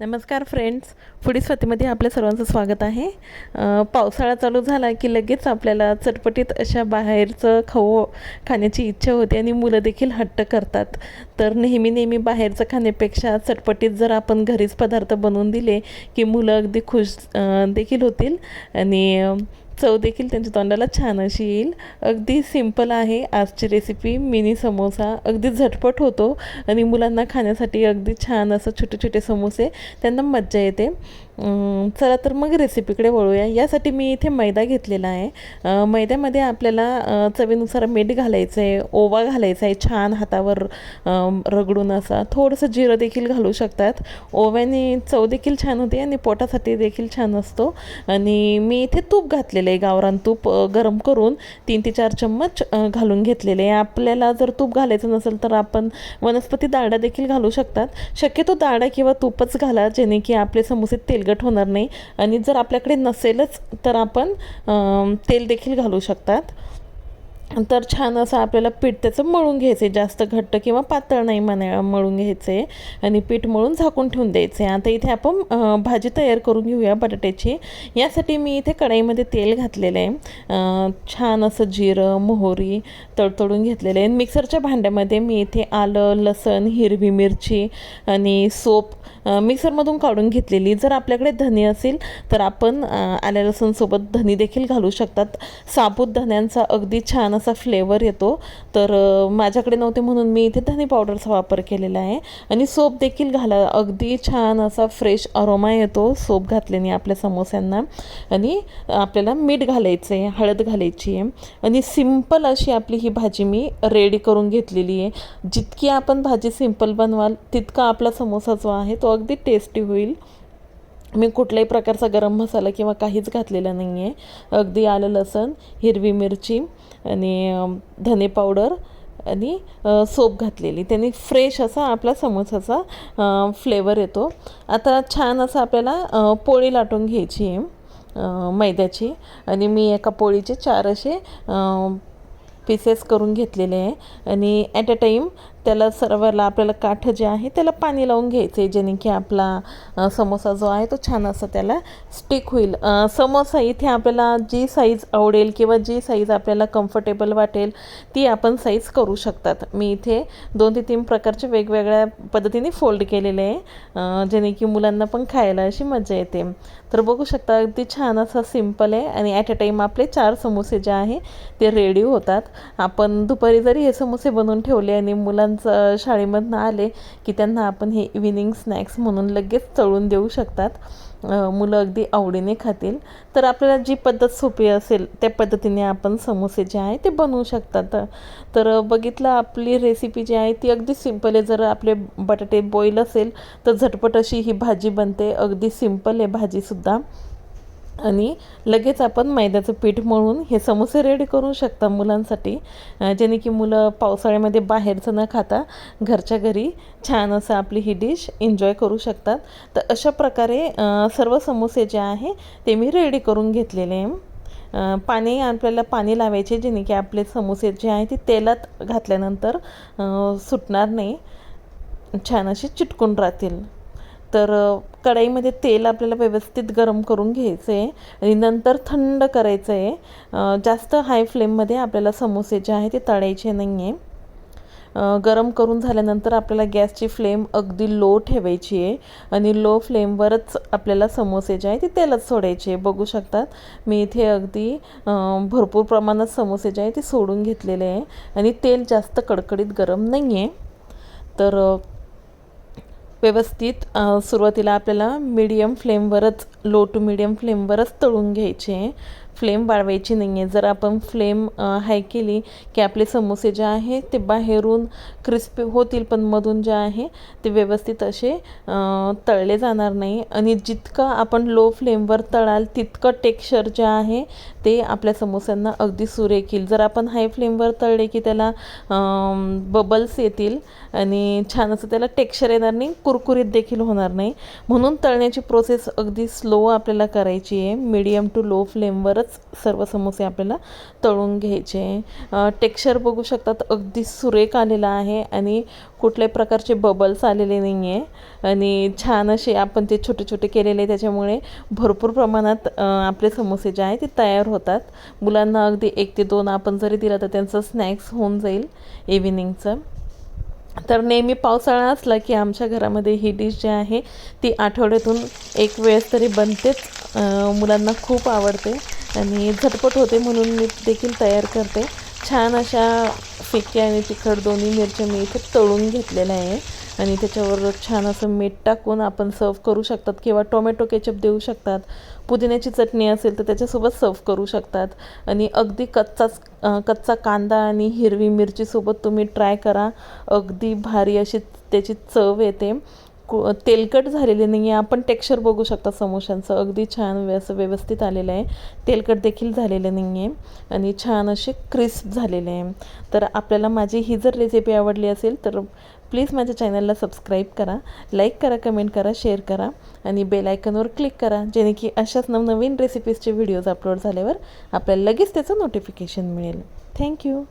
नमस्कार friends foodie स्वतीमध्ये आपल्या सर्वांचं स्वागत आहे. पावसाळा चालू झाला की लगेच आपल्याला चटपटीत अशा बाहेरचं खाऊ खाण्याची इच्छा होते आणि मुलं देखील हट्ट करतात. तर नेहमी नेहमी बाहेरचं खाण्यापेक्षा चटपटीत जर आपण घरीच पदार्थ बनवून दिले की मुलं अगदी खुश देखील होतील. आणि चव देखील त्यांच्या तोंडाला छान अशी येईल. अगदी सिंपल आहे. आजची रेसिपी मिनी समोसा. अगदी झटपट होतो. आणि मुलांना खाण्यासाठी अगदी छान असं छोटे छोटे समोसे. त्यांना मज्जा येते. चला तर मग रेसिपीकडे वळूया. यासाठी मी इथे मैदा घेतलेला आहे. मैद्यामध्ये आपल्याला चवीनुसार मीठ घालायचं आहे ओवा घालायचा आहे छान हातावर रगडून असा. थोडंसं जिरं देखील घालू शकतात. ओव्याने चव देखील छान होते आणि पोटासाठी देखील छान असतो. आणि मी इथे तूप घातलेलं आहे. गावरान तूप गरम करून तीन ते चार चम्मच घालून घेतलेले आहे. आपल्याला जर तूप घालायचं नसेल तर आपण वनस्पती दाडा देखील घालू शकतात. शक्यतो दाडा किंवा तूपच घाला जेणे की आपले समोसे तेल तेलगट होणार नाही. आणि जर आपल्याकडे नसेलच तर आपण तेल देखील घालू शकतात. तर छान असं आपल्याला पीठ त्याचं मळून घ्यायचं आहे जास्त घट्ट किंवा पातळ नाही म्हणा मळून घ्यायचं आहे आणि पीठ मळून झाकून ठेवून द्यायचं आहे आता इथे आपण भाजी तयार करून घेऊया बटाट्याची. यासाठी मी इथे कढईमध्ये तेल घातलेलं आहे छान असं जिरं मोहरी तडतडून घेतलेलं आहे मिक्सरच्या भांड्यामध्ये मी इथे आलं लसण हिरवी मिरची आणि सोप मिक्सरमधून काढून घेतलेली. जर आपल्याकडे धने असेल तर आपण आल्या लसूणसोबत धनी देखील घालू शकतात. साबूत धन्यांचा अगदी छान असा फ्लेवर येतो. तर माझ्याकडे नव्हते म्हणून मी इथे धनी पावडरचा वापर केलेला आहे. आणि सोप देखील घाला. अगदी छान असा फ्रेश अरोमा येतो सोप घातल्याने आपल्या समोस्यांना. आणि आपल्याला मीठ घालायचं आहे हळद घालायची आहे. आणि सिंपल अशी आपली ही भाजी मी रेडी करून घेतलेली आहे. जितकी आपण भाजी सिंपल बनवाल तितका आपला समोसा जो आहे तो अगदी टेस्टी होईल. मी कुठल्याही प्रकारचा गरम मसाला किंवा काहीच घातलेला नाही आहे अगदी आलं लसण हिरवी मिरची आणि धने पावडर आणि सोप घातलेली. त्यांनी फ्रेश असा आपला समोसाचा फ्लेवर येतो. आता छान असं आपल्याला पोळी लाटून घ्यायची आहे मैद्याची. आणि मी एका पोळीचे चार असे पीसेस करून घेतलेले आहे. आणि ॲट अ टाईम त्याला सर्वाला आपल्याला काठ जे आहे त्याला पाणी लावून घ्यायचं आहे जेणे की आपला समोसा जो आहे तो छान असा त्याला स्टिक होईल. समोसा इथे आपल्याला जी साईज आवडेल किंवा जी साईज आपल्याला कम्फर्टेबल वाटेल ती आपण साईज करू शकतात. मी इथे दोन ते तीन प्रकारचे वेगवेगळ्या पद्धतीने फोल्ड केलेले आहे. जेणे की मुलांना पण खायला अशी मजा येते. तर बघू शकता अगदी छान असा सिंपल आहे आणि ॲट अ टाईम आपले चार समोसे जे आहे ते रेडी होतात. आपण दुपारी जरी हे समोसे बनवून ठेवले आणि मुलांचं शाळेमधनं आले की त्यांना आपण हे इव्हिनिंग स्नॅक्स म्हणून लगेच तळून देऊ शकतात. मुलं अगदी आवडीने खातील. तर आपल्याला जी पद्धत सोपी असेल त्या पद्धतीने आपण समोसे जे आहे ते बनवू शकतात. तर बघितलं आपली रेसिपी जी आहे ती अगदी सिंपल आहे. जर आपले बटाटे बॉईल असेल तर झटपट अशी ही भाजी बनते. अगदी सिंपल आहे भाजीसुद्धा. आणि लगेच आपण मैद्याचं पीठ मळून हे समोसे रेडी करू शकता मुलांसाठी. जेणे की मुलं पावसाळ्यामध्ये बाहेरचं न खाता घरच्या घरी छान असं आपली ही डिश एन्जॉय करू शकतात. तर अशा प्रकारे सर्व समोसे जे आहे ते मी रेडी करून घेतलेले आहे. पाणी आपल्याला पाणी लावायचे जेणे की आपले समोसे जे आहे ते तेलात घातल्यानंतर सुटणार नाही. छान असे चिटकून राहतील. तर कढईमध्ये तेल आपल्याला व्यवस्थित गरम करून घ्यायचं आहे आणि नंतर थंड करायचं आहे जास्त हाय फ्लेममध्ये आपल्याला समोसे जे आहे ते तळायचे नाही आहे गरम करून झाल्यानंतर आपल्याला गॅसची फ्लेम अगदी लो ठेवायची आहे आणि लो फ्लेमवरच आपल्याला समोसे जे आहे ते तेलात सोडायचे. बघू शकतात मी इथे अगदी भरपूर प्रमाणात समोसे जे आहे ते सोडून घेतलेले आहे आणि तेल जास्त कडकडीत गरम नाही आहे तर व्यवस्थित सुरुवातीला आपल्याला मीडियम फ्लेमवरच लो टू मीडियम फ्लेमवरच तळून घ्यायचे. आहे फ्लेम वाढवायची नाही आहे जर आपण फ्लेम हाय केली की आपले समोसे जे आहे ते बाहेरून क्रिस्पी होतील पण मधून जे आहे ते व्यवस्थित असे तळले जाणार नाही. आणि जितकं आपण लो फ्लेमवर तळाल तितकं टेक्स्चर जे आहे ते आपल्या समोस्यांना अगदी सुरेख येईल जर आपण हाय फ्लेमवर तळले की त्याला बबल्स येतील आणि छान असं त्याला टेक्स्चर येणार नाही कुरकुरीत देखील होणार नाही. म्हणून तळण्याची प्रोसेस अगदी स्लो स्लो आपल्याला करायची आहे. मीडियम टू लो फ्लेमवरच सर्व समोसे आपल्याला तळून घ्यायचे टेक्स्चर बघू शकतात अगदी सुरेख आलेला आहे आणि कुठल्याही प्रकारचे बबल्स आलेले नाही आहे आणि छान असे आपण ते छोटे छोटे केलेले त्याच्यामुळे भरपूर प्रमाणात आपले समोसे जे आहे ते तयार होतात. मुलांना अगदी एक ते दोन आपण जरी दिलं तर त्यांचं स्नॅक्स होऊन जाईल इव्हिनिंगचं तर नेहमी पावसाळा असला की आमच्या घरामध्ये ही डिश जी आहे ती आठवड्यातून एक वेळेस तरी बनतेच. मुलांना खूप आवडते आणि झटपट होते म्हणून मी देखील तयार करते. छान अशा फिक्की आणि तिखट दोन्ही मिरच्या मी इथे तळून घेतलेल्या आहे. आणि त्याच्यावर छान असं मीठ टाकून आपण सर्व करू शकतात किंवा टोमॅटो केचप देऊ शकतात. पुदिन्याची चटणी असेल तर त्याच्यासोबत सर्व करू शकतात. आणि अगदी कच्चाच कच्चा कांदा आणि हिरवी मिरचीसोबत तुम्ही ट्राय करा. अगदी भारी अशी त्याची चव येते. कु तेलकट झालेली नाही आहे आपण टेक्स्चर बघू शकता समोशांचं. अगदी छान असं व्यवस्थित आलेलं आहे. तेलकट देखील झालेलं नाही आहे आणि छान असे क्रिस्प झालेले आहे. तर आपल्याला माझी ही जर रेसिपी आवडली असेल तर प्लीज माझ्या चॅनलला सबस्क्राईब करा लाईक करा कमेंट करा शेअर करा आणि बेल आयकनवर क्लिक करा जेणे की अशाच नवनवीन रेसिपीजचे व्हिडिओज अपलोड झाल्यावर आपल्याला लगेच त्याचं नोटिफिकेशन मिळेल. थँक्यू